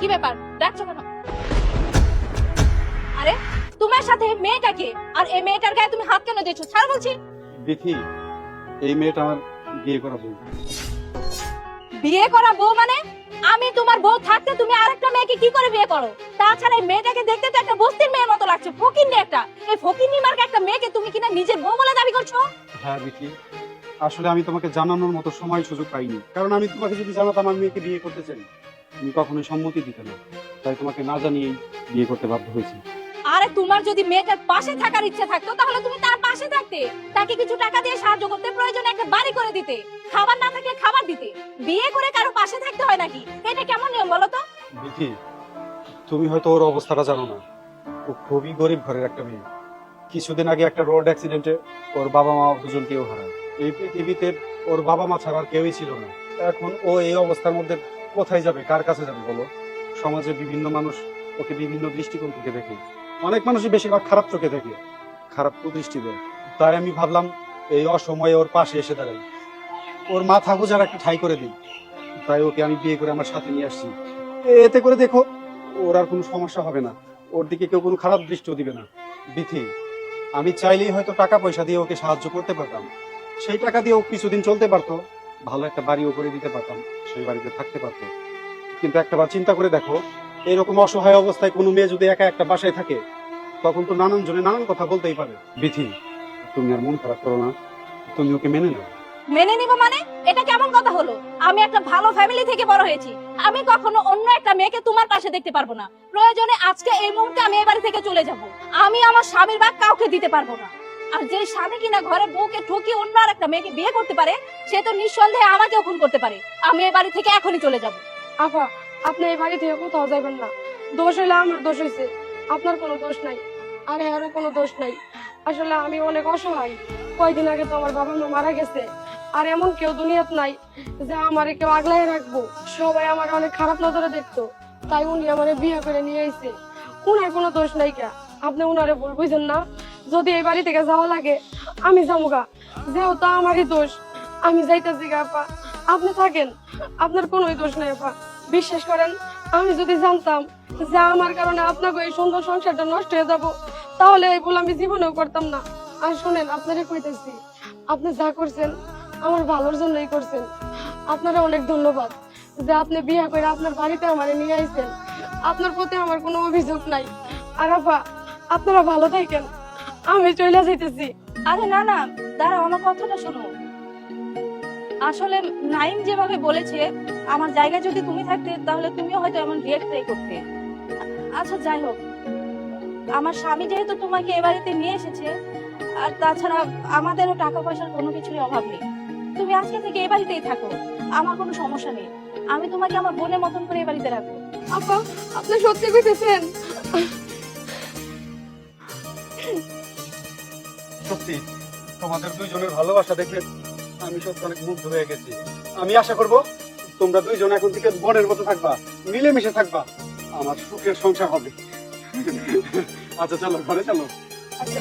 কি ব্যাপার? ডাকছো কেন? আরে তোমার সাথে মেয়েটাকে আর এই মেয়েটার গায়ে তুমি হাত কেন দিয়েছ? ছাড় বলছি। দেখি এই মেয়েটা আমার বিয়ে করা বউ। বিয়ে করা বউ মানে? আমি তোমার বউ থাকতে তুমি আরেকটা মেয়েকে কি করে বিয়ে করো? তাছাড়া এই মেয়েটাকে দেখতে তো একটা বস্তির মেয়ের মতো লাগছে ফকিন্নি একটা। এই ফকিন্নি মার্কে একটা মেয়েকে তুমি কিনা নিজের বউ বলে দাবি করছ? হ্যাঁ দেখি আসলে আমি তোমাকে জানানোর মতো সময় সুযোগ পাইনি। কারণ আমি তোমাকে যদি জানাতাম আমি মেয়েকে বিয়ে করতে চাই। তুমি কখনোই সম্মতি দিতে না। তাই তোমাকে না জানিয়েই বিয়ে করতে বাধ্য হয়েছি। আরে তোমার যদি মেয়েটার পাশে থাকার ইচ্ছে থাকতো তাহলে তুমি তার পাশে থাকতে। তাকে কিছু টাকা দিয়ে সাহায্য করতে প্রয়োজনে একটা বাড়ি করে দিতে। খাবার না থাকলে খাবার দিতে। বিয়ে করে কারও পাশে থাকতে হয় নাকি? এটা কেমন নিয়ম বলো তো? দেখি তুমি হয়তো ওর অবস্থাটা জানো না। ও খুবই গরিব ঘরের একটা মেয়ে। কিছুদিন আগে একটা রোড অ্যাক্সিডেন্টে ওর বাবা মা দুজনকেও হারায়। এই পৃথিবীতে ওর বাবা মা ছাড়া আর কেউই ছিল না। এখন ও এই অবস্থার মধ্যে কোথায় যাবে? কার কাছে যাবে বলো? সমাজে বিভিন্ন মানুষ ওকে বিভিন্ন দৃষ্টিকোণ থেকে দেখে। অনেক মানুষই বেশিরভাগ খারাপ চোখে দেখে, খারাপ কুদৃষ্টি দেয়। তাই আমি ভাবলাম, এই অসময়ে ওর পাশে এসে দাঁড়াই। ওর মাথা গুজার একটা ঠাই করে দিই। তাই ওকে আমি বিয়ে করে আমার সাথে নিয়ে আসছি। এতে করে দেখো, ওর আর কোনো সমস্যা হবে না। ওর দিকে কেউ কোনো খারাপ দৃষ্টিও দিবে না। বিথি, আমি চাইলেই হয়তো টাকা পয়সা দিয়ে ওকে সাহায্য করতে পারতাম। সেই টাকা দিয়ে ও কিছুদিন চলতে পারতো। ভালো একটা বাড়িও করে দিতে পারতাম, সেই বাড়িতে থাকতে পারতো কিন্তু একটা বার চিন্তা করে দেখো, এরকম অসহায় অবস্থায় কোনো মেয়ে যদি একা একটা বাসায় থাকে, তখন তো নানান জনে নানান কথা বলতেই পারে। বিথি, তুমি আর মন খারাপ করো না, তুমি ওকে মেনে নাও। মেনে নিব মানে? এটা কেমন কথা হলো? আমি একটা ভালো ফ্যামিলি থেকে বড় হয়েছি। আমি কখনো অন্য একটা মেয়েকে তোমার পাশে দেখতে পারব না। প্রয়োজনে আজকে এই মুহূর্তে আমি এই বাড়ি থেকে চলে যাব। আমি আমার স্বামীর ভাগ কাউকে দিতে পারব না। আর যে স্বামী কিনা ঘরে বউকে ঠকিয়ে অন্য আর একটা মেয়েকে বিয়ে করতে পারে, সে তো নিঃসন্দেহে আমাকেও খুন করতে পারে। আমি এই বাড়ি থেকে এখনই চলে যাব। আপা আপনি এই বাড়ি থেকে কোথাও যাবেন না। দোষ হইলে আমার দোষ হয়েছে আপনার কোনো দোষ নাই, আর এরও কোনো দোষ নাই। আসলে আমি অনেক অসহায়। কয়দিন আগে তো আমার বাবা মা মারা গেছে। আর এমন কেউ দুনিয়াত নাই যে আমারে কেউ আগলাই রাখব। সবাই আমার অনেক খারাপ নজরে দেখতো। তাই উনি আমারে বিয়ে করে নিয়ে আইছে। উনার কোনো দোষ নাই কা। আপনি উনারে ভুল বুঝেন না। যদি এই বাড়ি থেকে যাওয়া লাগে, আমি যাব গা যেহেতু আমারই দোষ, আমি যাইতেছি গা, আপা। আপনি থাকেন, আপনার কোনোই দোষ নাই, আপা। বিশ্বাস করেন, আমি যদি জানতাম যে আমার কারণে আপনাকে এই সুন্দর সংসারটা নষ্ট হয়ে যাব, তাহলে এই ভুল আমি জীবনেও করতাম না। আর শোনেন, আপনারে কইতেছি, আপনি যা করছেন, আমার ভালোর জন্যই করছেন। আপনারা অনেক ধন্যবাদ যে আপনি বিয়ে করে আপনার বাড়িতে আমার নিয়ে আইছেন। আপনার প্রতি আমার কোনো অভিযোগ নাই। আর আপা, আপনারা ভালো থাকেন। আমি চলে যাইতেছি। আরে না না, দাঁড়াও, আমার কথাটা শোনো। আসলে নাইম যেভাবে বলেছে, আমার জায়গায় যদি তুমি থাকতে, তাহলে তুমিও হয়তো এমন রিয়েক্টটাই করতে। আচ্ছা যাই হোক। আমার স্বামী যেহেতু তোমাকে এ বাড়িতে নিয়ে এসেছে, আর তাছাড়া আমাদেরও টাকা পয়সার কোনো কিছুরই অভাব নেই। তুমি আজকে থেকে এ বাড়িতেই থাকো, আমার কোনো সমস্যা নেই। আমি তোমাকে আমার বোনের মতন করে এই বাড়িতে রাখব। আপা, আপনি সত্যি কইতেছেন? সত্যি, তোমাদের দুইজনের ভালোবাসা দেখে আমি সত্যি অনেক মুগ্ধ হয়ে গেছি। আমি আশা করব তোমরা দুইজন এখন থেকে বনের মতো থাকবা, মিলেমিশে থাকবা। আমার সুখের সংসার হবে। আচ্ছা চলো, ঘরে চলো। আচ্ছা